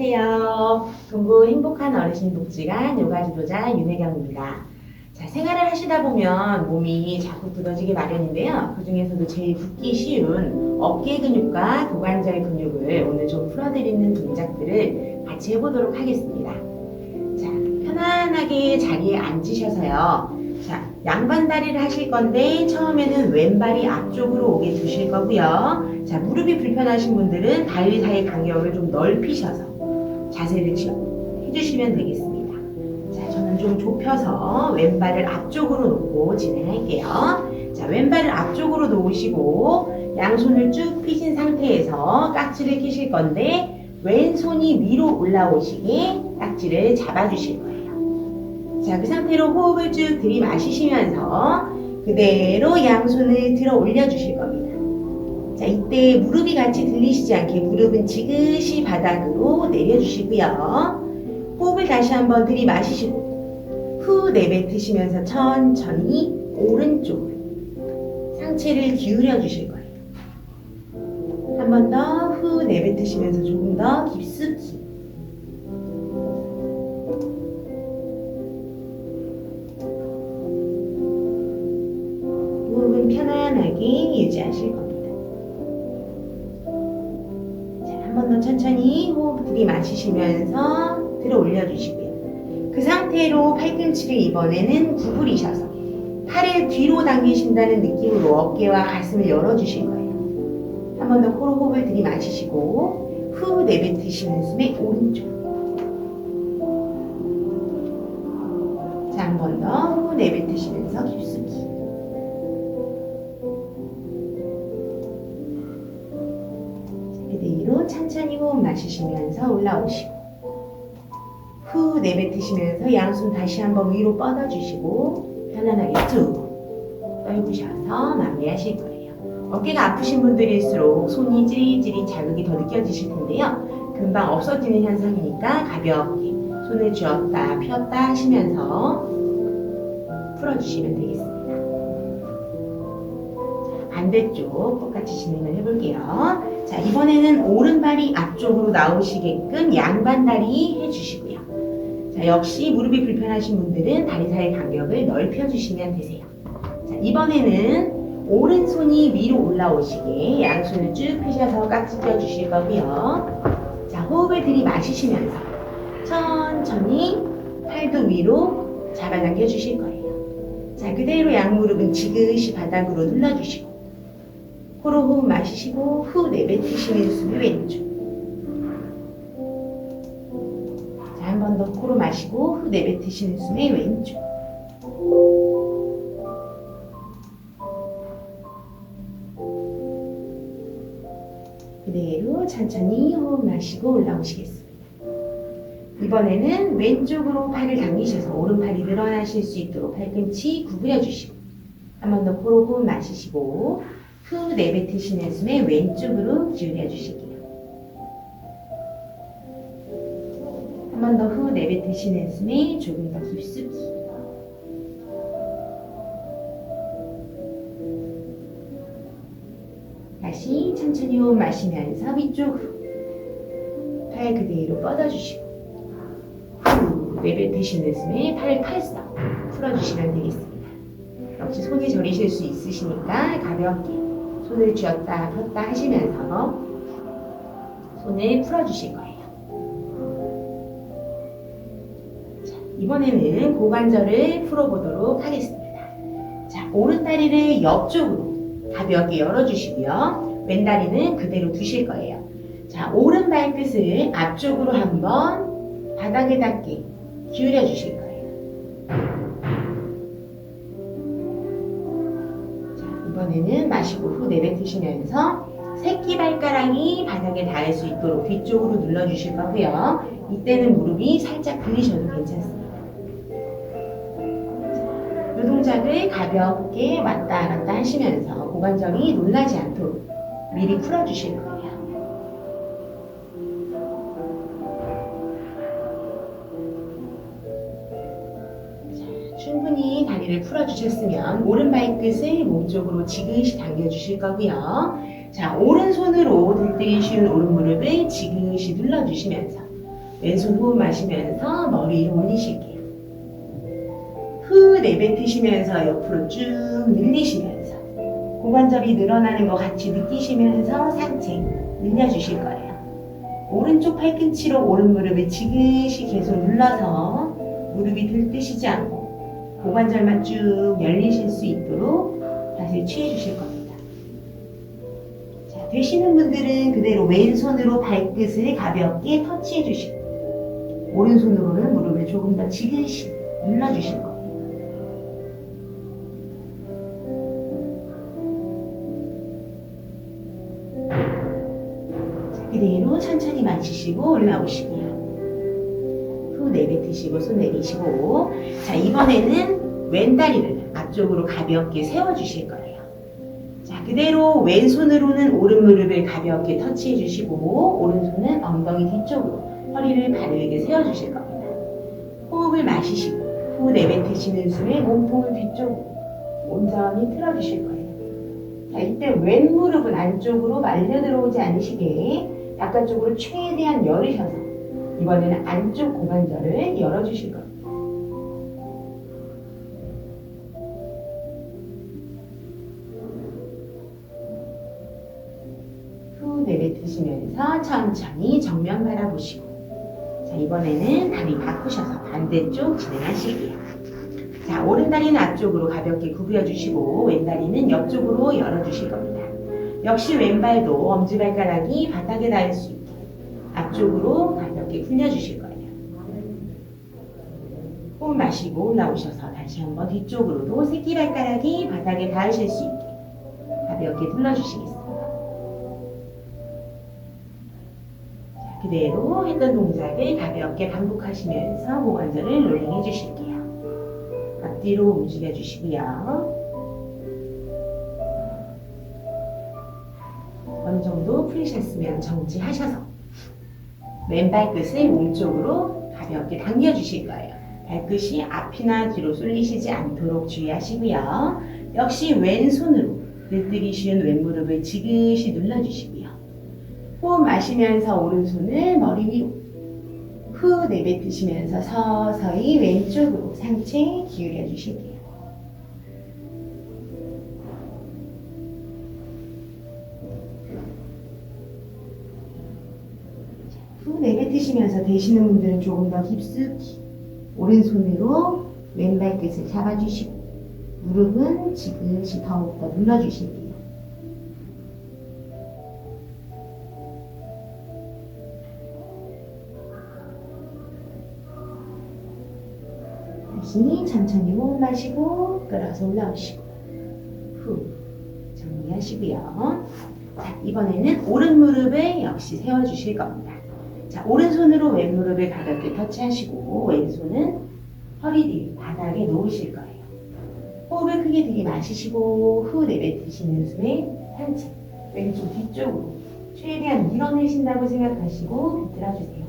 안녕하세요. 동구 행복한 어르신 복지관 요가 지도자 윤혜경입니다. 자, 생활을 하시다 보면 몸이 자꾸 부러지기 마련인데요. 그 중에서도 제일 붓기 쉬운 어깨 근육과 고관절 근육을 오늘 좀 풀어드리는 동작들을 같이 해보도록 하겠습니다. 자, 편안하게 자리에 앉으셔서요. 자, 양반 다리를 하실 건데 처음에는 왼발이 앞쪽으로 오게 두실 거고요. 자, 무릎이 불편하신 분들은 다리 사이 간격을 좀 넓히셔서 자세를 취- 해주시면 되겠습니다. 자, 저는 좀 좁혀서 왼발을 앞쪽으로 놓고 진행할게요. 자, 왼발을 앞쪽으로 놓으시고 양손을 쭉 펴신 상태에서 깍지를 끼실 건데 왼손이 위로 올라오시게 깍지를 잡아주실 거예요. 자, 그 상태로 호흡을 쭉 들이마시시면서 그대로 양손을 들어 겁니다. 자, 이때 무릎이 같이 들리시지 않게 무릎은 지그시 바닥으로 내려주시고요. 호흡을 다시 한번 들이마시시고 후 내뱉으시면서 천천히 오른쪽 상체를 기울여 주실 거예요. 한 번 더 후 내뱉으시면서 조금 더 깊숙이 호흡은 편안하게 유지하실 겁니다. 천천히 호흡 들이마시시면서 들어 올려주시고요. 그 상태로 팔꿈치를 이번에는 구부리셔서 팔을 뒤로 당기신다는 느낌으로 어깨와 가슴을 열어주실 거예요. 한 번 더 코로 호흡을 들이마시시고 후 내뱉으시는 숨에 오른쪽. 자, 한 번 더 후 내뱉으시면서 깊숙이. 호흡 마시시면서 올라오시고 후 내뱉으시면서 양손 다시 한번 위로 뻗어주시고 편안하게 쭉 떨구셔서 마무리하실 거예요. 어깨가 아프신 분들일수록 손이 찌릿찌릿 자극이 더 느껴지실 텐데요. 금방 없어지는 현상이니까 가볍게 손을 쥐었다 폈다 하시면서 풀어주시면 되겠습니다. 자, 반대쪽 똑같이 진행을 해볼게요. 자, 이번에는 오른발이 앞쪽으로 나오시게끔 양반다리 해주시고요. 자, 역시 무릎이 불편하신 분들은 다리 사이 간격을 넓혀주시면 되세요. 자, 이번에는 오른손이 위로 올라오시게 양손을 쭉 펴셔서 깍지 껴주실 거고요. 자, 호흡을 들이마시시면서 천천히 팔도 위로 잡아당겨 주실 거예요. 자, 그대로 양무릎은 지그시 바닥으로 눌러주시고 코로 호흡 마시시고 후 내뱉으시는 숨이 왼쪽. 자, 한번 더 코로 마시고 후 내뱉으시는 숨이 왼쪽. 그대로 천천히 호흡 마시고 올라오시겠습니다. 이번에는 왼쪽으로 팔을 당기셔서 오른팔이 늘어나실 수 있도록 팔꿈치 구부려 주시고 한 번 더 코로 호흡 마시시고 후 내뱉으시는 숨에 왼쪽으로 기울여 주실게요. 한 번 더 후 내뱉으시는 숨에 조금 더 깊숙이 다시 천천히 호흡 마시면서 위쪽으로 팔 그대로 뻗어주시고 후 내뱉으시는 숨에 팔 팔싹 풀어주시면 되겠습니다. 역시 손이 저리실 수 있으시니까 가볍게 손을 쥐었다 폈다 하시면서 손을 풀어주실 거예요. 자, 이번에는 고관절을 풀어보도록 하겠습니다. 자, 오른다리를 옆쪽으로 가볍게 열어주시고요. 왼다리는 그대로 두실 거예요. 자, 오른 발끝을 앞쪽으로 한번 바닥에 닿게 기울여 거 이번에는 마시고 후 내뱉으시면서 새끼 발가락이 바닥에 닿을 수 있도록 뒤쪽으로 눌러주실 거고요. 이때는 무릎이 살짝 들리셔도 괜찮습니다. 이 동작을 가볍게 왔다 갔다 하시면서 고관절이 놀라지 않도록 미리 풀어주실 거예요. 다리를 풀어주셨으면 오른 발 끝을 몸쪽으로 지그시 당겨주실 거고요. 자, 오른손으로 들뜨기 쉬운 오른 무릎을 지그시 눌러주시면서 왼손 호흡 마시면서 머리 위로 올리실게요. 후 내뱉으시면서 옆으로 쭉 늘리시면서 고관절이 늘어나는 것 같이 느끼시면서 상체 늘려주실 거예요. 오른쪽 팔꿈치로 오른 무릎을 지그시 계속 눌러서 무릎이 들뜨시지 않고 고관절만 쭉 열리실 수 있도록 자세 취해 주실 겁니다. 자, 되시는 분들은 그대로 왼손으로 발끝을 가볍게 터치해 주시고 오른손으로는 무릎을 조금 더 지그시 눌러 주실 거예요. 자, 그대로 천천히 마치시고 올라오시고 내뱉으시고 손 내리시고 자 이번에는 왼다리를 앞쪽으로 가볍게 세워주실 거예요. 자 그대로 왼손으로는 오른 무릎을 가볍게 터치해 주시고 오른손은 엉덩이 뒤쪽으로 허리를 바르게 세워주실 겁니다. 호흡을 마시시고 후 내뱉으시는 숨에 몸통을 뒤쪽으로 온전히 틀어주실 거예요. 자 이때 왼 무릎은 안쪽으로 말려 들어오지 않으시게 바깥쪽으로 최대한 열으셔서 이번에는 안쪽 고관절을 열어주실 겁니다. 후 내뱉으시면서 천천히 정면 바라보시고 자 이번에는 다리 바꾸셔서 반대쪽 진행하실게요. 자 오른다리는 앞쪽으로 가볍게 구부려 주시고 왼다리는 옆쪽으로 열어주실 겁니다. 역시 왼발도 엄지발가락이 바닥에 닿을 수 있게 앞쪽으로 가볍게 굴려주실 거예요. 호흡 마시고 올라오셔서 다시 한번 뒤쪽으로도 새끼발가락이 바닥에 닿으실 수 있게 가볍게 눌러주시겠습니다. 자, 그대로 했던 동작을 가볍게 반복하시면서 고관절을 롤링해 주실게요. 앞뒤로 움직여 주시고요. 어느 정도 풀리셨으면 정지하셔서 왼발 끝을 몸쪽으로 가볍게 당겨 주실 거예요. 발끝이 앞이나 뒤로 쏠리시지 않도록 주의하시고요. 역시 왼손으로 늘뜨기 쉬운 왼무릎을 지그시 눌러주시고요. 호흡 마시면서 오른손을 머리 위로 후 내뱉으시면서 서서히 왼쪽으로 상체 기울여 주실게요. 내뱉으시면서 되시는 분들은 조금 더 깊숙이 오른손으로 왼발 끝을 잡아주시고 무릎은 지그시 더욱더 눌러주실게요. 다시 천천히 호흡 마시고 끌어서 올라오시고 후 정리하시고요. 자 이번에는 오른 무릎을 역시 세워주실 겁니다. 자 오른손으로 왼 무릎을 가볍게 터치하시고 왼손은 허리 뒤 바닥에 놓으실 거예요. 호흡을 크게 들이마시시고 후 내뱉으시는 숨에 상체 왼쪽 뒤쪽으로 최대한 밀어내신다고 생각하시고 비틀어주세요.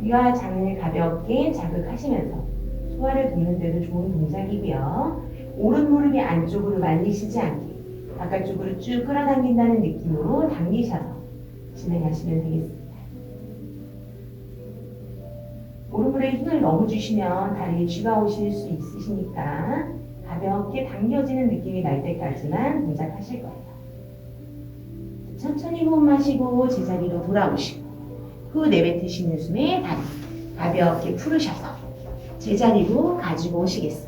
위와 장을 가볍게 자극하시면서 소화를 돕는 데도 좋은 동작이고요. 오른 무릎이 안쪽으로 말리시지 않게 바깥쪽으로 쭉 끌어당긴다는 느낌으로 당기셔서 진행하시면 되겠습니다. 오른무릎에 힘을 너무 주시면 다리에 쥐가 오실 수 있으시니까 가볍게 당겨지는 느낌이 날 때까지만 동작하실 거예요. 천천히 호흡 마시고 제자리로 돌아오시고 후 내뱉으시는 숨에 다리 가볍게 풀으셔서 제자리로 가지고 오시겠습니다.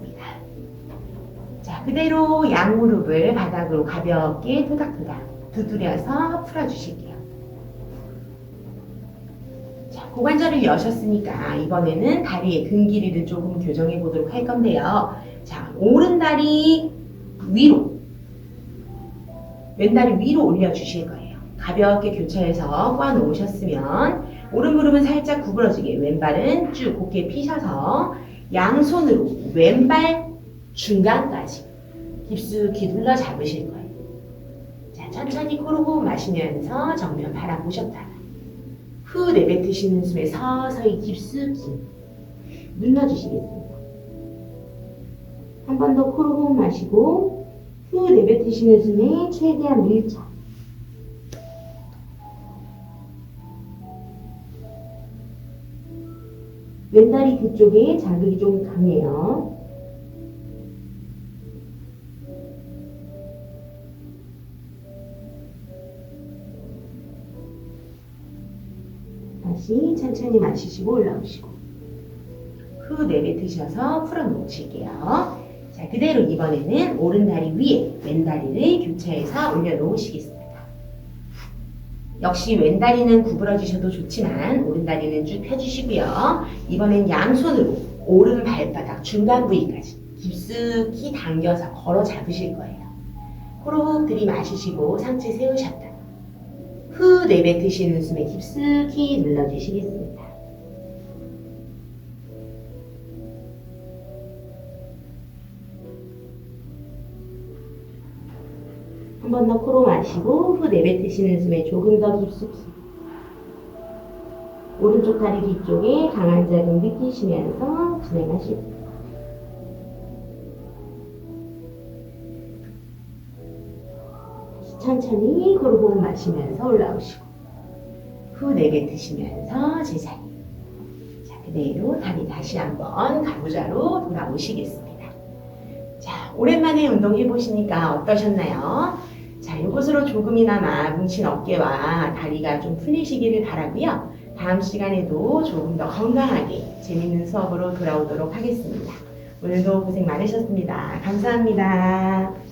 자, 그대로 양무릎을 바닥으로 가볍게 토닥토닥 두드려서 풀어주실게요. 자, 고관절을 여셨으니까 이번에는 다리의 등 길이를 조금 교정해 보도록 할 건데요. 자, 오른 다리 위로, 왼 다리 위로 올려주실 거예요. 가볍게 교차해서 꽉 놓으셨으면 오른 무릎은 살짝 구부러지게 왼발은 쭉 곧게 피셔서 양손으로 왼발 중간까지 깊숙이 눌러 잡으실 거예요. 자, 천천히 코르고 마시면서 정면 바라보셨다가 후 내뱉으시는 숨에 서서히 깊숙이 눌러주시겠습니다. 한 번 더 코르고 마시고 후 내뱉으시는 숨에 최대한 밀착. 왼다리 뒤쪽에 자극이 좀 강해요. 다시 천천히 마시시고 올라오시고 후 내뱉으셔서 풀어놓으실게요. 자 그대로 이번에는 오른 다리 위에 왼 다리를 교차해서 올려놓으시겠습니다. 역시 왼 다리는 구부러지셔도 좋지만 오른 다리는 쭉 펴주시고요. 이번엔 양손으로 오른 발바닥 중간 부위까지 깊숙이 당겨서 걸어 잡으실 거예요. 호흡 들이마시시고 상체 세우셨다. 후 내뱉으시는 숨에 깊숙이 눌러주시겠습니다. 한 번 더 코로 마시고 후 내뱉으시는 숨에 조금 더 깊숙이 오른쪽 다리 뒤쪽에 강한 자극 느끼시면서 진행하시고 천천히 호흡 마시면서 올라오시고 후 내뱉으시면서 제자리. 자 그대로 다리 다시 한번 가부좌로 돌아오시겠습니다. 자 오랜만에 운동해 보시니까 어떠셨나요? 자 이곳으로 조금이나마 뭉친 어깨와 다리가 좀 풀리시기를 바라고요. 다음 시간에도 조금 더 건강하게 재밌는 수업으로 돌아오도록 하겠습니다. 오늘도 고생 많으셨습니다. 감사합니다